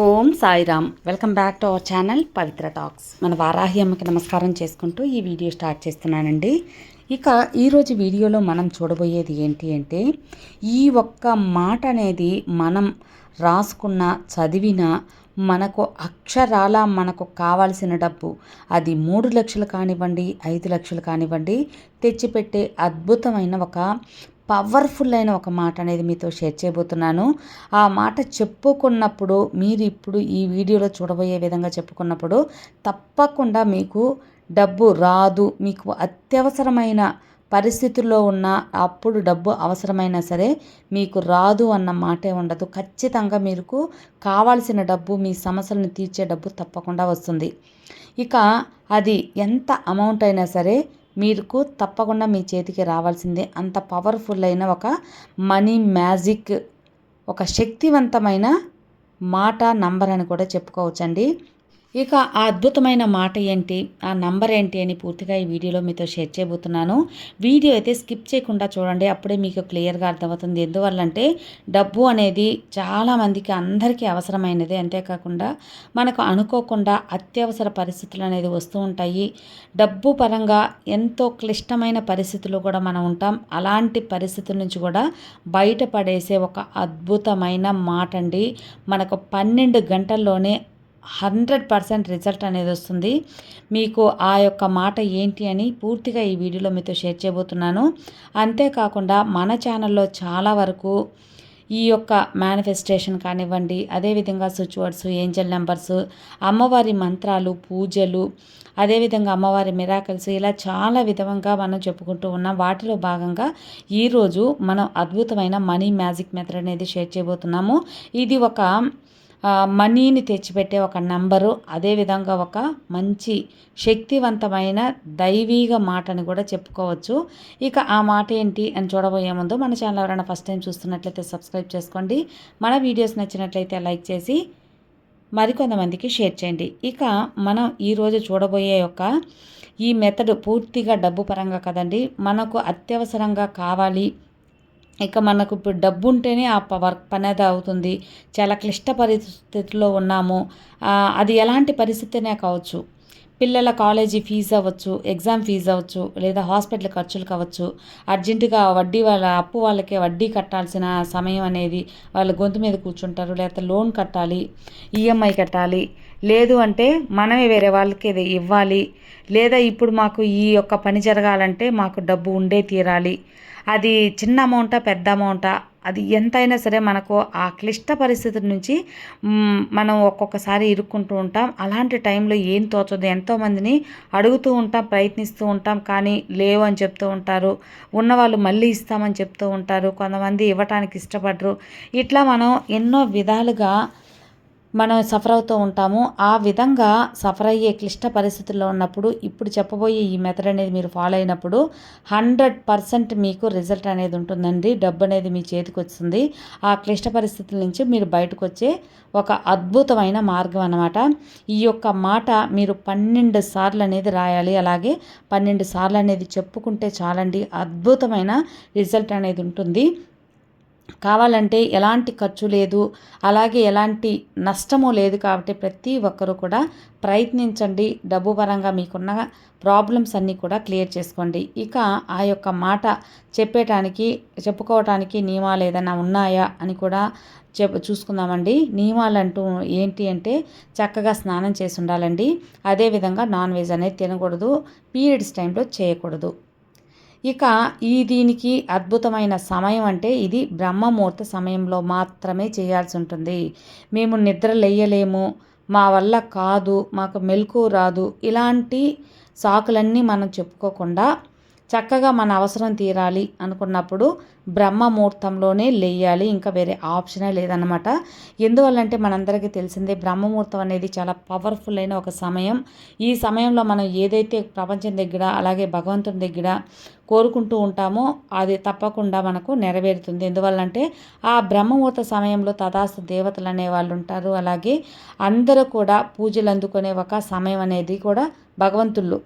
Om Sairam. Welcome back to our channel Pavitra talks. మన వారాహి అమ్మకి నమస్కారం చేసుకుంటూ ఈ వీడియో స్టార్ట్ చేస్తున్నానండి. ఇక ఈరోజు వీడియోలో మనం చూడబోయేది ఏంటి అంటే ఈ ఒక్క మాట అనేది మనం రాసుకున్న చదివిన మనకు అక్షరాల మనకు కావాల్సిన డబ్బు అది మూడు లక్షలు కానివ్వండి ఐదు లక్షలు కానివ్వండి తెచ్చిపెట్టే అద్భుతమైన ఒక పవర్ఫుల్ అయిన ఒక మాట అనేది మీతో షేర్ చేయబోతున్నాను. ఆ మాట చెప్పుకున్నప్పుడు మీరు ఇప్పుడు ఈ వీడియోలో చూడబోయే విధంగా చెప్పుకున్నప్పుడు తప్పకుండా మీకు డబ్బు రాదు. మీకు అత్యవసరమైన పరిస్థితుల్లో ఉన్న అప్పుడు డబ్బు అవసరమైనా సరే మీకు రాదు అన్న మాటే ఉండదు. ఖచ్చితంగా మీకు కావాల్సిన డబ్బు మీ సమస్యలను తీర్చే డబ్బు తప్పకుండా వస్తుంది. ఇక అది ఎంత అమౌంట్ అయినా సరే మీకు తప్పకుండా మీ చేతికి రావాల్సిందే. అంత పవర్ఫుల్ అయిన ఒక మనీ మ్యాజిక్ ఒక శక్తివంతమైన మాట నంబర్ అని కూడా చెప్పుకోవచ్చండి. ఇక ఆ అద్భుతమైన మాట ఏంటి ఆ నంబర్ ఏంటి అని పూర్తిగా ఈ వీడియోలో మీతో షేర్ చేయబోతున్నాను. వీడియో అయితే స్కిప్ చేయకుండా చూడండి అప్పుడే మీకు క్లియర్గా అర్థమవుతుంది. ఎందువల్లంటే డబ్బు అనేది చాలామందికి అందరికీ అవసరమైనది. అంతేకాకుండా మనకు అనుకోకుండా అత్యవసర పరిస్థితులు అనేది వస్తూ ఉంటాయి. డబ్బు పరంగా ఎంతో క్లిష్టమైన పరిస్థితులు కూడా మనం ఉంటాం. అలాంటి పరిస్థితుల నుంచి కూడా బయటపడేసే ఒక అద్భుతమైన మాట అండి మనకు పన్నెండు గంటల్లోనే హండ్రెడ్ పర్సెంట్ రిజల్ట్ అనేది వస్తుంది. మీకు ఆ యొక్క మాట ఏంటి అని పూర్తిగా ఈ వీడియోలో మీతో షేర్ చేయబోతున్నాను. అంతేకాకుండా మన ఛానల్లో చాలా వరకు ఈ యొక్క మేనిఫెస్టేషన్ కానివ్వండి అదేవిధంగా స్విచ్ వర్డ్స్ ఏంజల్ నెంబర్స్ అమ్మవారి మంత్రాలు పూజలు అదేవిధంగా అమ్మవారి మిరాకల్స్ ఇలా చాలా విధంగా మనం చెప్పుకుంటూ ఉన్నాం. వాటిలో భాగంగా ఈరోజు మనం అద్భుతమైన మనీ మ్యాజిక్ మెథడ్ అనేది షేర్ చేయబోతున్నాము. ఇది ఒక మనీని తెచ్చిపెట్టే ఒక నంబరు అదేవిధంగా ఒక మంచి శక్తివంతమైన దైవీగ మాటని కూడా చెప్పుకోవచ్చు. ఇక ఆ మాట ఏంటి అని చూడబోయే ముందు మన ఛానల్ ఎవరైనా ఫస్ట్ టైం చూస్తున్నట్లయితే సబ్స్క్రైబ్ చేసుకోండి. మన వీడియోస్ నచ్చినట్లయితే లైక్ చేసి మరికొంతమందికి షేర్ చేయండి. ఇక మనం ఈరోజు చూడబోయే యొక్క ఈ మెథడ్ పూర్తిగా డబ్బు పరంగా కదండి. మనకు అత్యవసరంగా కావాలి ఇక మనకు ఇప్పుడు డబ్బు ఉంటేనే ఆ వర్క్ పని అది అవుతుంది. చాలా క్లిష్ట పరిస్థితిలో ఉన్నాము. అది ఎలాంటి పరిస్థితినే కావచ్చు. పిల్లల కాలేజీ ఫీజు అవ్వచ్చు ఎగ్జామ్ ఫీజు అవ్వచ్చు లేదా హాస్పిటల్ ఖర్చులు కావచ్చు. అర్జెంటుగా వడ్డీ వాళ్ళ అప్పు వాళ్ళకే వడ్డీ కట్టాల్సిన సమయం అనేది వాళ్ళ గొంతు మీద కూర్చుంటారు. లేకపోతే లోన్ కట్టాలి ఈఎంఐ కట్టాలి లేదు అంటే మనమే వేరే వాళ్ళకి ఇది ఇవ్వాలి. లేదా ఇప్పుడు మాకు ఈ యొక్క పని జరగాలంటే మాకు డబ్బు ఉండే తీరాలి. అది చిన్న అమౌంటా పెద్ద అమౌంటా? అది ఎంతైనా సరే మనకు ఆ క్లిష్ట పరిస్థితుల నుంచి మనం ఒక్కొక్కసారి ఇరుక్కుంటూ ఉంటాం. అలాంటి టైంలో ఏం తోచదు. ఎంతోమందిని అడుగుతూ ఉంటాం ప్రయత్నిస్తూ ఉంటాం కానీ లేవు అని చెప్తూ ఉంటారు. ఉన్నవాళ్ళు మళ్ళీ ఇస్తామని చెప్తూ ఉంటారు. కొంతమంది ఇవ్వటానికి ఇష్టపడరు. ఇట్లా మనం ఎన్నో విధాలుగా మనం సఫర్ అవుతూ ఉంటాము. ఆ విధంగా సఫర్ అయ్యే క్లిష్ట పరిస్థితుల్లో ఉన్నప్పుడు ఇప్పుడు చెప్పబోయే ఈ మెథడ్ అనేది మీరు ఫాలో అయినప్పుడు హండ్రెడ్ పర్సెంట్ మీకు రిజల్ట్ అనేది ఉంటుందండి. డబ్బు అనేది మీ చేతికి వస్తుంది. ఆ క్లిష్ట పరిస్థితుల నుంచి మీరు బయటకు వచ్చే ఒక అద్భుతమైన మార్గం అనమాట ఈ యొక్క మాట మీరు పన్నెండు సార్లు అనేది రాయాలి. అలాగే పన్నెండు సార్లు అనేది చెప్పుకుంటే చాలండి అద్భుతమైన రిజల్ట్ అనేది ఉంటుంది. కావాలంటే ఎలాంటి ఖర్చు లేదు అలాగే ఎలాంటి నష్టము లేదు కాబట్టి ప్రతి ఒక్కరూ కూడా ప్రయత్నించండి. డబ్బు పరంగా మీకున్న ప్రాబ్లమ్స్ అన్నీ కూడా క్లియర్ చేసుకోండి. ఇక ఆ యొక్క మాట చెప్పేటానికి చెప్పుకోవటానికి నియమాలు ఏదైనా ఉన్నాయా అని కూడా చెప్ చూసుకుందామండి. నియమాలు అంటూ ఏంటి అంటే చక్కగా స్నానం చేసి ఉండాలండి. అదేవిధంగా నాన్ వెజ్ అనేది తినకూడదు. పీరియడ్స్ టైంలో చేయకూడదు. ఇక ఈ దీనికి అద్భుతమైన సమయం అంటే ఇది బ్రహ్మముహూర్త సమయంలో మాత్రమే చేయాల్సి ఉంటుంది. మేము నిద్ర లేయలేము మా వల్ల కాదు మాకు మెలకు రాదు ఇలాంటి సాకులన్నీ మనం చెప్పుకోకుండా చక్కగా మన అవసరం తీరాలి అనుకున్నప్పుడు బ్రహ్మముహూర్తంలోనే లేయాలి. ఇంకా వేరే ఆప్షనే లేదనమాట ఎందువల్లంటే మనందరికీ తెలిసిందే బ్రహ్మముహూర్తం అనేది చాలా పవర్ఫుల్ అయిన ఒక సమయం. ఈ సమయంలో మనం ఏదైతే ప్రపంచం దగ్గర అలాగే భగవంతుని దగ్గర కోరుకుంటూ ఉంటామో అది తప్పకుండా మనకు నెరవేరుతుంది. ఎందువల్లంటే ఆ బ్రహ్మముహూర్త సమయంలో తదాస్తు దేవతలు అనే వాళ్ళు ఉంటారు. అలాగే అందరూ కూడా పూజలు అందుకునే ఒక సమయం అనేది కూడా భగవంతుళ్ళు.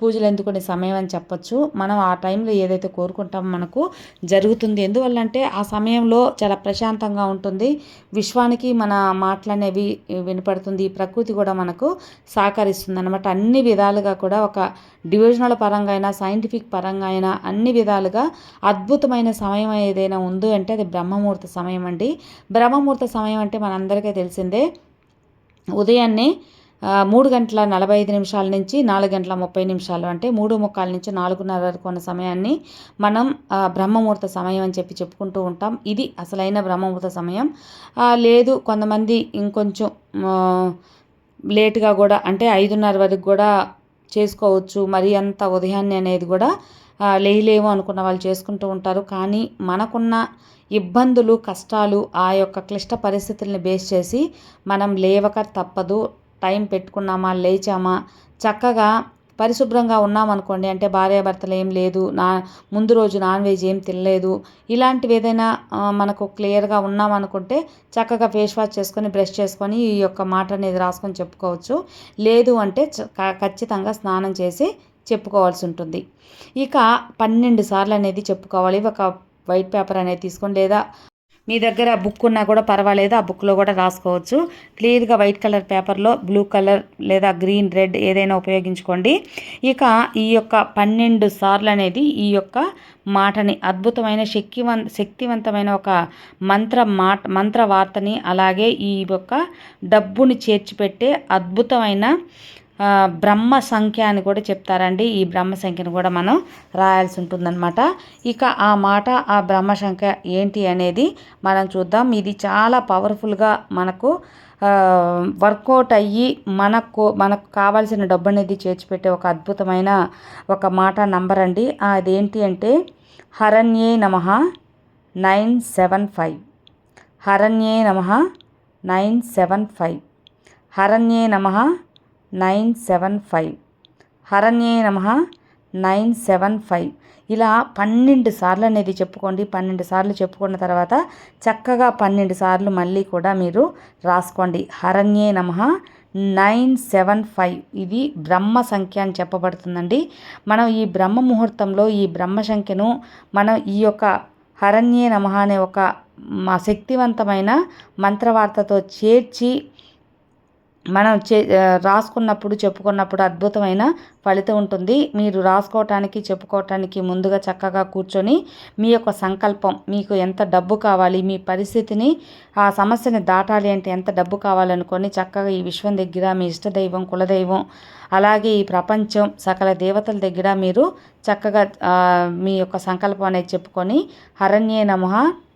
పూజలు ఎందుకునే సమయం అని చెప్పొచ్చు. మనం ఆ టైంలో ఏదైతే కోరుకుంటామో మనకు జరుగుతుంది. ఎందువల్లంటే ఆ సమయంలో చాలా ప్రశాంతంగా ఉంటుంది. విశ్వానికి మన మాటలనేవి వినపడుతుంది. ప్రకృతి కూడా మనకు సహకరిస్తుంది అనమాట అన్ని విధాలుగా కూడా ఒక డివిజనల్ పరంగా అయినా సైంటిఫిక్ పరంగా అయినా అన్ని విధాలుగా అద్భుతమైన సమయం ఏదైనా ఉందో అంటే అది బ్రహ్మముహూర్త సమయం అండి. బ్రహ్మముహూర్త సమయం అంటే మనందరికీ తెలిసిందే. ఉదయాన్నే మూడు గంటల నలభై ఐదు నిమిషాల నుంచి నాలుగు గంటల ముప్పై నిమిషాలు అంటే మూడు ముక్కాల నుంచి నాలుగున్నర వరకు ఉన్న సమయాన్ని మనం బ్రహ్మముహూర్త సమయం అని చెప్పి చెప్పుకుంటూ ఉంటాం. ఇది అసలైన బ్రహ్మముహూర్త సమయం. లేదు కొంతమంది ఇంకొంచెం లేటుగా కూడా అంటే ఐదున్నర వరకు కూడా చేసుకోవచ్చు. మరి అంత ఉదయాన్నే అనేది కూడా లేయలేము అనుకున్న వాళ్ళు చేసుకుంటూ ఉంటారు. కానీ మనకున్న ఇబ్బందులు కష్టాలు ఆ యొక్క క్లిష్ట పరిస్థితుల్ని బేస్ చేసి మనం లేవక తప్పదు. టైం పెట్టుకున్నామా లేచామా? చక్కగా పరిశుభ్రంగా ఉన్నామనుకోండి అంటే భార్యాభర్తలు ఏం లేదు నా ముందు రోజు నాన్ వెజ్ ఏం తినలేదు ఇలాంటివి ఏదైనా మనకు క్లియర్గా ఉన్నామనుకుంటే చక్కగా ఫేస్ వాష్ చేసుకొని బ్రష్ చేసుకొని ఈ యొక్క మాట అనేది రాసుకొని చెప్పుకోవచ్చు. లేదు అంటే ఖచ్చితంగా స్నానం చేసి చెప్పుకోవాల్సి ఉంటుంది. ఇక పన్నెండు సార్లు అనేది చెప్పుకోవాలి. ఒక వైట్ పేపర్ అనేది తీసుకోండి లేదా మీ దగ్గర బుక్ ఉన్నా కూడా పర్వాలేదు ఆ బుక్లో కూడా రాసుకోవచ్చు. క్లియర్గా వైట్ కలర్ పేపర్లో బ్లూ కలర్ లేదా గ్రీన్ రెడ్ ఏదైనా ఉపయోగించుకోండి. ఇక ఈ యొక్క పన్నెండు సార్లు అనేది ఈ యొక్క మాటని అద్భుతమైన శక్తివం శక్తివంతమైన ఒక మంత్ర మాట మంత్ర వార్తని అలాగే ఈ యొక్క డబ్బుని చేర్చిపెట్టే అద్భుతమైన బ్రహ్మ సంఖ్య అని కూడా చెప్తారండి. ఈ బ్రహ్మ సంఖ్యను కూడా మనం రాయాల్సి ఉంటుందన్నమాట. ఇక ఆ మాట ఆ బ్రహ్మ సంఖ్య ఏంటి అనేది మనం చూద్దాం. ఇది చాలా పవర్ఫుల్గా మనకు వర్కౌట్ అయ్యి మనకు మనకు కావాల్సిన డబ్బు అనేది చేర్చిపెట్టే ఒక అద్భుతమైన ఒక మాట నంబర్ అండి. అదేంటి అంటే హరణ్యే నమ నైన్ సెవెన్ ఫైవ్. హరణ్యే నమ నైన్ సెవెన్ ఫైవ్. హరణ్యే నమ నైన్ సెవెన్ ఫైవ్. హరణ్యే నమ. Nine seven five. ఇలా పన్నెండు సార్లు అనేది చెప్పుకోండి. పన్నెండు సార్లు చెప్పుకున్న తర్వాత చక్కగా పన్నెండు సార్లు మళ్ళీ కూడా మీరు రాసుకోండి. హరణ్యే నమ. Nine seven five. ఇది బ్రహ్మ సంఖ్య అని చెప్పబడుతుందండి. మనం ఈ బ్రహ్మ ముహూర్తంలో ఈ బ్రహ్మ సంఖ్యను మనం ఈ యొక్క హరణ్యే నమ అనే ఒక శక్తివంతమైన మంత్రవార్తతో చేర్చి మనం చే రాసుకున్నప్పుడు చెప్పుకున్నప్పుడు అద్భుతమైన ఫలితం ఉంటుంది. మీరు రాసుకోవటానికి చెప్పుకోవటానికి ముందుగా చక్కగా కూర్చొని మీ యొక్క సంకల్పం మీకు ఎంత డబ్బు కావాలి మీ పరిస్థితిని ఆ సమస్యని దాటాలి అంటే ఎంత డబ్బు కావాలనుకొని చక్కగా ఈ విశ్వం దగ్గర మీ ఇష్టదైవం కులదైవం అలాగే ఈ ప్రపంచం సకల దేవతల దగ్గర మీరు చక్కగా మీ యొక్క సంకల్పం అనేది చెప్పుకొని హరణ్యే నమ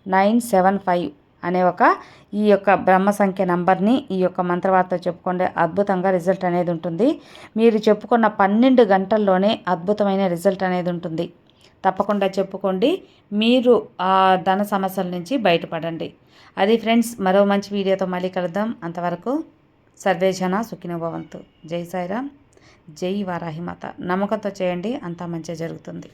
నైన్ సెవెన్ ఫైవ్. అనే ఒక ఈ యొక్క బ్రహ్మ సంఖ్య నంబర్ని ఈ యొక్క మంత్రవార్త చెప్పుకుంటే అద్భుతంగా రిజల్ట్ అనేది ఉంటుంది. మీరు చెప్పుకున్న పన్నెండు గంటల్లోనే అద్భుతమైన రిజల్ట్ అనేది ఉంటుంది. తప్పకుండా చెప్పుకోండి. మీరు ఆ ధన సమస్యల నుంచి బయటపడండి. అది ఫ్రెండ్స్ మరో మంచి వీడియోతో మళ్ళీ కలుద్దాం. అంతవరకు సర్వేజన సుఖినోభవంతు జై సాయిరామ్. జై వారాహిమాత. నమ్మకంతో చేయండి. అంతా మంచిగా జరుగుతుంది.